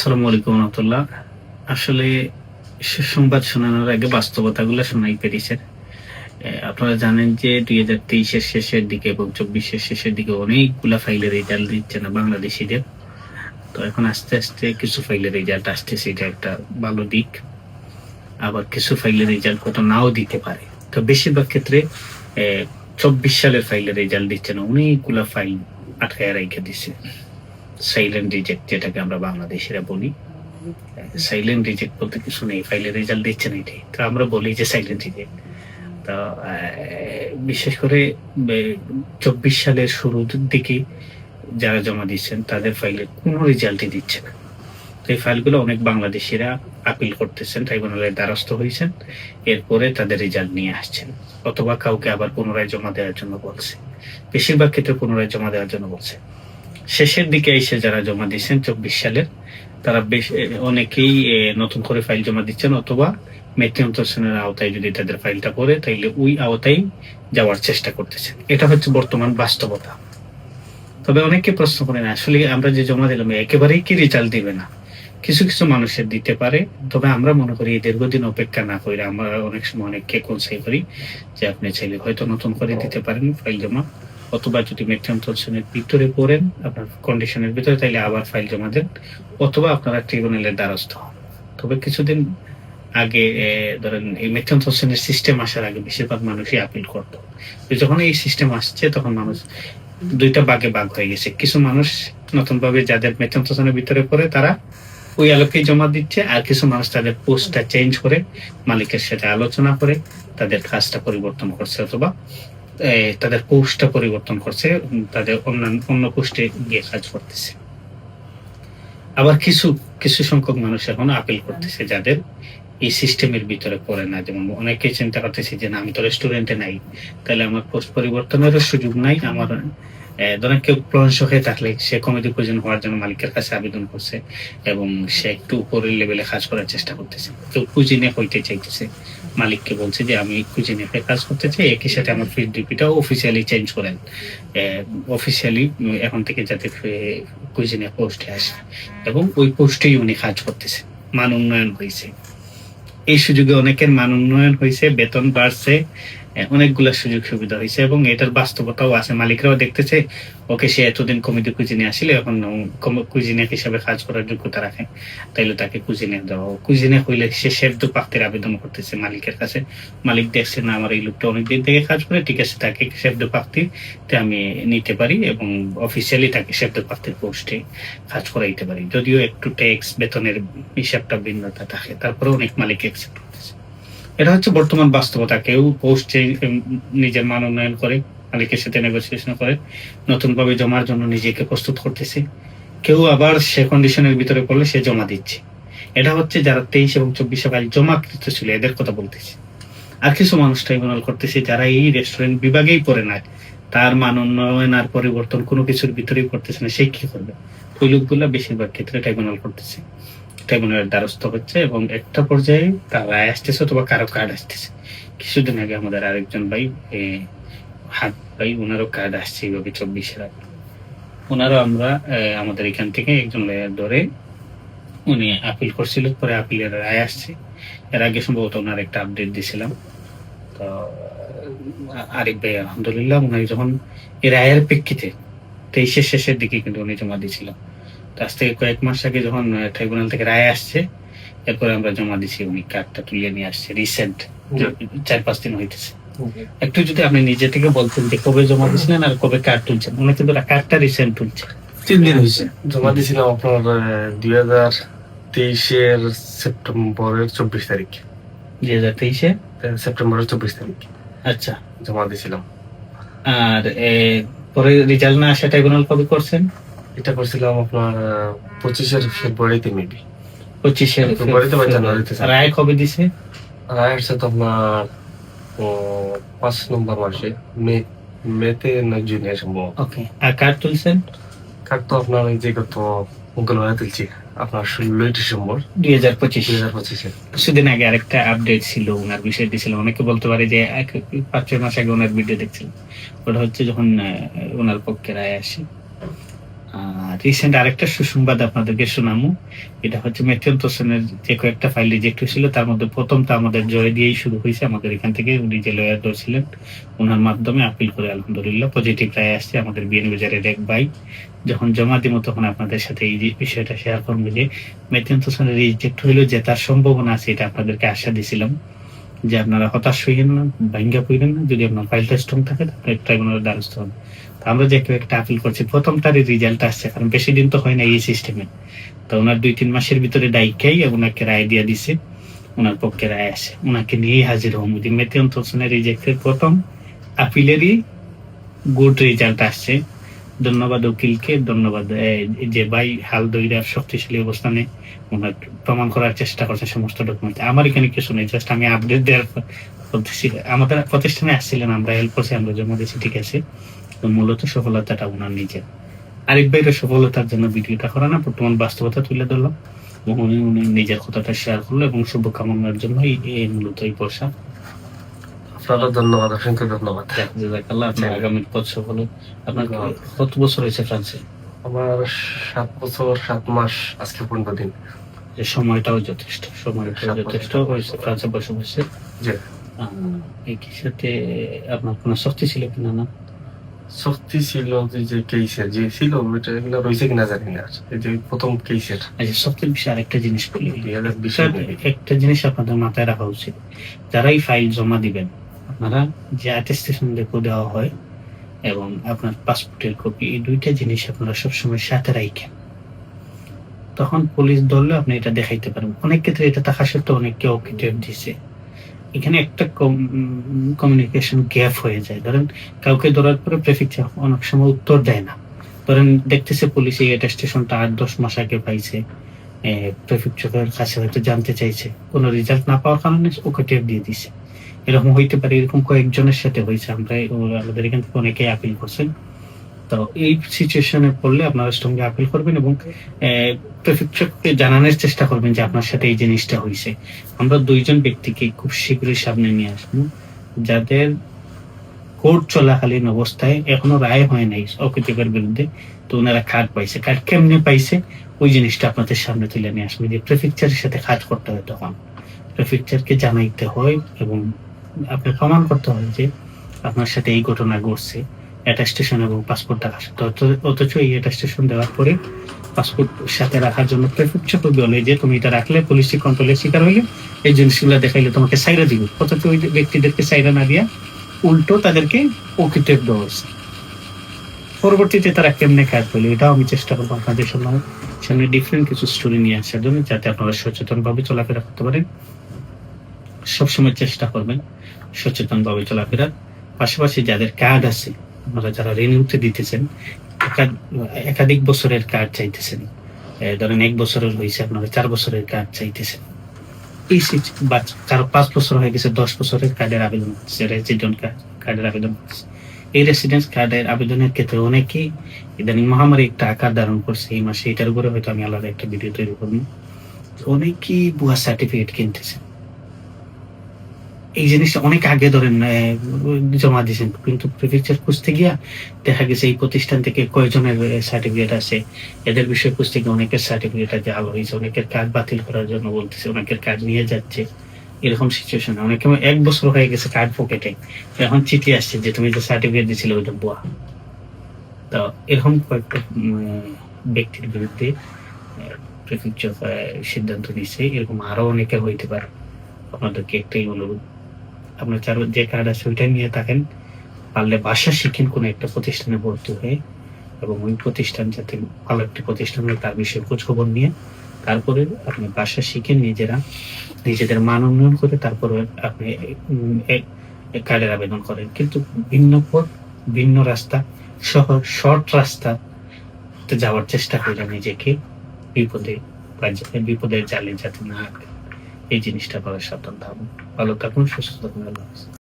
আসসালামু আলাইকুম রহমতুল্লাহ। আসলে সংবাদ শোনানোর আগে বাস্তবতাগুলো শোনাই পেরেছেন আপনারা জানেন যে দুই হাজার তেইশের শেষের দিকে এবং চব্বিশের শেষের দিকে অনেকগুলা ফাইলের রেজাল্ট দিচ্ছে না বাংলাদেশিদের তো এখন আস্তে আস্তে কিছু ফাইলের রেজাল্ট আসতেছে, এটা একটা ভালো দিক। আবার কিছু ফাইলের রেজাল্ট কত নাও দিতে পারে। তো বেশিরভাগ ক্ষেত্রে চব্বিশ সালের ফাইলের রেজাল্ট দিচ্ছে না, অনেকগুলা ফাইল আটকায় রেখে দিচ্ছে সাইলেন্ট রিজেক্ট যেটাকে আমরা বাংলাদেশিরা বলি। সাইলেন্ট রিজেক্ট বলতে কিছু নেই ফাইলের রেজাল্ট দিচ্ছে না এটাই। তো আমরা বলি যে সাইলেন্ট রিজেক্ট তো বিশেষ করে চব্বিশ সালের শুরুর দিকে যারা জমা দিচ্ছেন, তাদের ফাইলে কোনো রেজাল্টই দিচ্ছে না। তো এই ফাইলগুলো অনেক বাংলাদেশিরা আপিল করতেছেন ট্রাইব্যুনালের দ্বারস্থ হয়েছেন, এরপরে তাদের রেজাল্ট নিয়ে আসছেন। অথবা কাউকে আবার পুনরায় জমা দেওয়ার জন্য বলছে। বেশিরভাগ ক্ষেত্রে পুনরায় জমা দেওয়ার জন্য বলছে। শেষের দিকে এসে যারা জমা দিচ্ছেন চব্বিশ সালের তারা বেশ অনেকেই নতুন করে ফাইল জমা দিচ্ছেন অথবা মেট্রি আওতায় যদি তাদের ফাইলটা পড়ে তাইলে ওই আওতায় যাওয়ার চেষ্টা করতেছেন। এটা হচ্ছে বর্তমান বাস্তবতা। তবে অনেকে প্রশ্ন করেন আসলে আমরা যে জমা দিলাম একেবারেই কি রেজাল্ট দিবে না? কিছু কিছু মানুষের দিতে পারে তবে আমরা মনে করি দীর্ঘদিন অপেক্ষা না করে আমরা অনেক সময় অনেককে কনসাই করি যে আপনি চাইলে হয়তো নতুন করে দিতে পারেন ফাইল জমা। অথবা যদি মেট্রাম তলসনের ভিতরে পড়েন, আপনার কন্ডিশনের ভিতরে, তাইলে আবার ফাইল জমা দেন, অথবা আপনারা ট্রিবিউনালের দ্বারস্থ হন। তবে কিছুদিন আগে ধরেন, এই মেট্রাম তলসনের সিস্টেম আসার আগে বেশিরভাগ মানুষই আপিল করতো। যখন এই সিস্টেম আসছে, তখন মানুষ দুইটা বাগে বাগ হয়ে গেছে। কিছু মানুষ নতুন ভাবে যাদের মেট্রাম তলসনের ভিতরে পড়ে, তারা ওই আলোকেই জমা দিচ্ছে, আর কিছু মানুষ তাদের পোস্টটা চেঞ্জ করে, মালিকের সাথে আলোচনা করে, তাদের কাজটা পরিবর্তন করছে অথবা তাদের পোস্টটা পরিবর্তন করছে তাদের অন্যান্য, অন্য পোস্টে গিয়ে কাজ করতেছে। আবার কিছু কিছু সংখ্যক মানুষ এখন আপিল করতেছে যাদের এই সিস্টেমের ভিতরে পড়ে না। যেমন অনেকে চিন্তা করতেছে যে, না, আমি তো রেস্টুরেন্টে নাই। তাহলে আমার পোস্ট পরিবর্তনেরও সুযোগ নাই। আমার ধরেন কেউ প্রশংস হয়ে থাকলে সে কমিটি প্রয়োজন হওয়ার জন্য মালিকের কাছে আবেদন করছে এবং সে একটু উপরের লেভেলে কাজ করার চেষ্টা করতেছে। কেউ কুজিনে হইতে চাইতেছে। মালিককে বলছে যে আমি কুজিনে কাজ করতে চাই, একই সাথে আমার ফিড ডিপিটাও অফিসিয়ালি চেঞ্জ করেন। অফিসিয়ালি এখন থেকে যাতে কুজিনে পোস্টে আসে। এবং ওই পোস্টেই উনি কাজ করতেছে, মান উন্নয়ন হয়েছে। এই সুযোগে অনেকের মান উন্নয়ন হয়েছে, বেতন বাড়ছে অনেকগুলা সুযোগ সুবিধা হয়েছে এবং এটার বাস্তবতাও আছে। মালিকরাও দেখতেছে, ওকে সে এতদিন কমিটি কুজিনে আসলে, এখন কুজিনে হিসাবে কাজ করার যোগ্যতা রাখে। তাইলে তাকে কুজিনে দেওয়া কুজিনে হইলে সে শেফ পাক্তির আবেদন করতেছে মালিকের কাছে। মালিক দেখছে, না, আমার এই লোকটা অনেকদিন থেকে কাজ করে, ঠিক আছে, তাকে শেফ পাক্তিতে আমি নিতে পারি এবং অফিসিয়ালি তাকে শেফ পাক্তির পোস্টে কাজ করাইতে পারি। যদিও একটু ট্যাক্স বেতনের হিসাবটা ভিন্নতা থাকে তারপরে অনেক মালিক অ্যাকসেপ্ট করতেছে। এটা হচ্ছে বর্তমান বাস্তবতা। কেউ পোস্টে নিজের মান উন্নয়ন করে, মালিকের সাথে নেগোসিয়েশন করে নতুন ভাবে জমার জন্য নিজেকে প্রস্তুত করতেছে। কেউ আবার সে কন্ডিশনের ভিতরে পড়লে সে জমা দিচ্ছে। এটা হচ্ছে যারা তেইশ এবং চব্বিশে ফাইল জমাকৃত ছিল, এদের কথা বলতেছে। আর কিছু মানুষ ট্রাইব্যুনাল করতেছে, যারা এই রেস্টুরেন্ট বিভাগেই পড়ে না। তার মান উন্নয়ন আর পরিবর্তন কোনো কিছুর ভিতরেই করতেছে না, সে কি করবে? ওই লোকগুলা বেশিরভাগ ক্ষেত্রে ট্রাইব্যুনাল করতেছে। ট্রাইব্যুনালের দ্বারস্থ হচ্ছে এবং একটা পর্যায়ে তার রায় আসতেছে অথবা কারও কার্ড আসতেছে। কিছুদিন আগে আমাদের আরেকজন ভাই হাত ভাই, ওনারও কার্ড আসছে এইভাবে চব্বিশের আগে ওনারও আমরা আমাদের এখান থেকে একজন লয়ার ধরে উনি আপিল করছিল, পরে আপিলের রায় আসছে। এর আগে সম্ভবত ওনার একটা আপডেট দিছিলাম। তো, আরিফ ভাই, আলহামদুলিল্লাহ, উনি যখন এই রায়ের প্রেক্ষিতে তেইশের শেষের দিকে কিন্তু উনি জমা দিয়েছিলাম আজ থেকে কয়েক মাস আগে যখন ট্রাইব্যুনাল থেকে রায় আসছে এরপরে আমরা জমা দিছি উনি কার্ডটা তুলে নিয়ে আসছে রিসেন্ট চার পাঁচ দিন হইতেছে। একটু যদি আপনি নিজে থেকে বলতেন যে কবে জমা দিয়েছিলেন আর কবে কার্ড তুলছেন উনি কিন্তু কার্ডটা রিসেন্ট তুলছে। তিন দিন হয়েছে জমা দিয়েছিলাম আপনার দুই হাজার তেইশের সেপ্টেম্বরের চব্বিশ তারিখ। দুই হাজার তেইশে? সেপ্টেম্বরের চব্বিশ তারিখ। আচ্ছা। জমা দিয়েছিলাম আর এ, পরে রেজাল্ট না আসা ট্রাইব্যুনাল কবে করছেন? এটা করছিলাম আপনার পঁচিশের ফেব্রুয়ারিতে মেবি পঁচিশে ফেব্রুয়ারিতে বা জানুয়ারিতে রায় কবে দিছে? রায় আসছে তো আপনার পাঁচ নম্বর মাসে মে মেতে না জুনে সম্ভব। ওকে আর কার্ড তুলছেন? কার্ড তো আপনার ওই যে গত মঙ্গলবার তুলছি আপনার ষোলোই ডিসেম্বর। দুই হাজার পঁচিশ। দুই হাজার পঁচিশে। কিছুদিন আগে আরেকটা আপডেট ছিল ওনার বিষয় দিয়েছিল। অনেকে বলতে পারে যে এক পাঁচ ছয় মাস আগে ওনার ভিডিও দেখছিলাম। ওটা হচ্ছে যখন ওনার পক্ষে রায় আসে। রিসেন্ট আরেকটা সুসংবাদ আপনাদেরকে শোনামু। এটা হচ্ছে মেথিয়ন্ত হোসেনের যে কয়েকটা ফাইল রিজেক্ট হয়েছিল, তার মধ্যে প্রথমটা আমাদের জয় দিয়েই শুরু হয়েছে। আমাদের এখান থেকে উনি যে লয়ার ছিলেন ওনার মাধ্যমে আপিল করে আলহামদুলিল্লাহ পজিটিভ রায় আসছে আমাদের বিএন বাজারের এক ভাই। যখন জমা দিব তখন আপনাদের সাথে এই বিষয়টা শেয়ার করব যে মেথিয়ন্ত হোসেনের রিজেক্ট হইল যে তার সম্ভাবনা আছে, এটা আপনাদেরকে আশা দিছিলাম। যে আপনারা হতাশ হইলেন না ভাঙ্গা পড়লেন না, যদি আপনার ফাইলটা স্ট্রং থাকে, তাহলে ট্রাইব্যুনালের দ্বারস্থ হন। তো আমরা যে কেউ একটা আপিল করছি, প্রথমটারই রেজাল্ট আসছে, কারণ বেশি দিন তো হয় না এই সিস্টেমে তো ওনার দুই তিন মাসের ভিতরে ডাইকাই ওনাকে রায় দিয়ে দিছে, ওনার পক্ষে রায় আসে। ওনাকে নিয়েই হাজির হম যদি মেথিয়ন্ত রিজেক্টের প্রথম আপিলেরই গুড রেজাল্ট আসছে। ধন্যবাদ উকিলকে, ধন্যবাদ যে ভাই হাল দইরার শক্তিশালী অবস্থানে ওনার প্রমাণ করার চেষ্টা করছে সমস্ত ডকুমেন্ট আমার এখানে কিছু নেই জাস্ট আমি আপডেট দেওয়ার আমাদের প্রতিষ্ঠানে আসছিলেন আমরা হেল্প করছি আমরা, জমা দিয়েছি, ঠিক আছে। তো মূলত সফলতাটা ওনার নিজের আরেক ভাইয়ের সফলতার জন্য ভিডিওটা করা না, বর্তমান বাস্তবতা তুলে ধরলাম। উনি নিজের কথাটা শেয়ার করল এবং শুভকামনার জন্য এই মূলত এই পয়সা আপনারও ধন্যবাদ অসংখ্য ধন্যবাদ। আপনার আগামী সফল হোক। আপনার কত বছর হয়েছে ফ্রান্সে? আমার সাত বছর সাত মাস আজকে পনেরো দিন। যে সময়টাও যথেষ্ট সময়টাও বছর। যথেষ্ট হয়েছে ফ্রান্সে বসে বসে। আহ, এই সাথে আপনার কোনো শক্তি ছিল কিনা না? শক্তি ছিল যে কেসের যে ছিল ওইটা এগুলো রয়েছে কিনা জানি না। এই যে প্রথম কেসের আচ্ছা শক্তির বিষয়ে আরেকটা জিনিস বলি। একটা জিনিস আপনাদের মাথায় রাখা উচিত। যারাই ফাইল জমা দিবেন আপনারা যে অ্যাটেস্টেশন লেখো দেওয়া হয় এবং আপনার পাসপোর্টের কপি এই দুইটা জিনিস আপনারা সবসময় সাথে রাখেন তখন পুলিশ ধরলে আপনি এটা দেখাইতে পারবেন। অনেক ক্ষেত্রে এটা থাকা সত্ত্বেও অনেককে ওকে টেপ দিছে। এখানে একটা কমিউনিকেশন গ্যাপ হয়ে যায়। ধরেন কাউকে ধরার পরে প্রেফেকচার অনেক সময় উত্তর দেয় না। ধরেন দেখতেছে পুলিশ এই অ্যাটেস্টেশনটা আট, দশ মাস আগে পাইছে। প্রেফেকচারের কাছে হয়তো জানতে চাইছে। কোনো রেজাল্ট না পাওয়ার কারণে ওকে টেপ দিয়ে দিছে। এরকম হইতে পারে, এরকম কয়েকজনের সাথে হয়েছে। আমরা আমাদের এখান থেকে অনেকেই আপিল করছেন। তো এই সিচুয়েশনে পড়লে আপনারা সঙ্গে আপিল করবেন এবং প্রেফেকচারকে জানানোর চেষ্টা করবেন যে আপনার সাথে এই জিনিসটা হয়েছে আমরা দুইজন ব্যক্তিকে খুব শীঘ্রই সামনে নিয়ে আসব, যাদের কোর্ট চলাকালীন অবস্থায় এখনও রায় হয় নাই অকৃতিকের বিরুদ্ধে, তো ওনারা কার্ড পাইছে। কার্ড কেমনে পাইছে? ওই জিনিসটা আপনাদের সামনে তুলে নিয়ে আসবে যে প্রেফেকচারের সাথে কাজ করতে হয় তখন। প্রেফেকচারকে জানাইতে হয় এবং আপনি প্রমাণ করতে হবে যে আপনার সাথে এই ঘটনা ঘটছে। অ্যাটাস্টেশন এবং পাসপোর্ট দেখার সাথে। অথচ এই অ্যাটাস্টেশন দেওয়ার পরে পাসপোর্ট সাথে রাখার জন্য প্রেফেকচার বলে যে, তুমি এটা রাখলে পুলিশি কন্ট্রোলের শিকার হইলে, এই জিনিসগুলো দেখাইলে তোমাকে সাইরা দিবে। অথচ ওই ব্যক্তিদেরকে সাইরা না দিয়া উল্টো তাদেরকে দেওয়া হয়েছে পরবর্তীতে তারা কেমনে কাজ করল এটাও আমি চেষ্টা করব আপনাদের সামনে সামনে ডিফারেন্ট কিছু স্টোরি নিয়ে আসার জন্য, যাতে আপনারা সচেতনভাবে চলাফেরা করতে পারেন। সবসময় চেষ্টা করবেন। সচেতন ভাবে চলাফেরার পাশাপাশি যাদের কার্ড আছে, আপনারা যারা রিনিউতে দিতেছেন একাধিক বছরের কার্ড চাইতেছেন। ধরেন এক বছরের হয়েছে আপনারা চার বছরের কার্ড চাইতেছেন। এই কারও পাঁচ বছর হয়ে গেছে, দশ বছরের কার্ডের আবেদন করছে রেসিডেন্ট কার্ডের আবেদন এই রেসিডেন্স কার্ডের আবেদনের ক্ষেত্রে অনেকেই ইদানিং মহামারী একটা আকার ধারণ করছে, এই মাসে এটার উপরে হয়তো আমি আলাদা একটা ভিডিও তৈরি করব। অনেকেই ভুয়া সার্টিফিকেট কিনতেছে এই জিনিসটা অনেক আগে ধরেন জমা দিয়েছেন। কিন্তু প্রিফেকচার খুঁজতে গিয়া দেখা গেছে এই প্রতিষ্ঠান থেকে কয়জনের সার্টিফিকেট আছে? এদের বিষয়ে খুঁজতে গিয়ে অনেকের সার্টিফিকেট আছে আলো হয়েছে, অনেকের কাজ বাতিল করার জন্য বলতেছে, অনেকের কাজ নিয়ে যাচ্ছে। এরকম সিচুয়েশন অনেকে এক বছর হয়ে গেছে কার্ড পকেটে। এখন চিঠি আসছে যে তুমি যে সার্টিফিকেট দিছিলে ওইটা বুয়া। তো এরকম কয়েকটা ব্যক্তির বিরুদ্ধে প্রেফেকচার সিদ্ধান্ত নিচ্ছে এরকম আরও অনেকে হইতে পারে। আপনাদেরকে একটাই অনুরোধ। আপনার চার যে আছে ওইটা নিয়ে থাকেন, পারলে ভাষা শিখেন কোনো একটা প্রতিষ্ঠানে ভর্তি হয়ে এবং ওই প্রতিষ্ঠান যাতে ভালো একটি প্রতিষ্ঠান হয়, তার বিষয়ে খোঁজখবর নিয়ে, তারপরে আপনি ভাষা শিখেন নিজেরা নিজেদের মান উন্নয়ন করে তারপরে আপনি কার্ডের আবেদন করেন কিন্তু ভিন্ন পথ, ভিন্ন রাস্তা শহর শর্ট রাস্তা যাওয়ার চেষ্টা করেন নিজেকে বিপদে, বিপদের জালে যাতে না আটকে। এই জিনিসটা করার সাবধান থাকুন ভালো থাকুন সুস্থ থাকুন আল্লাহ।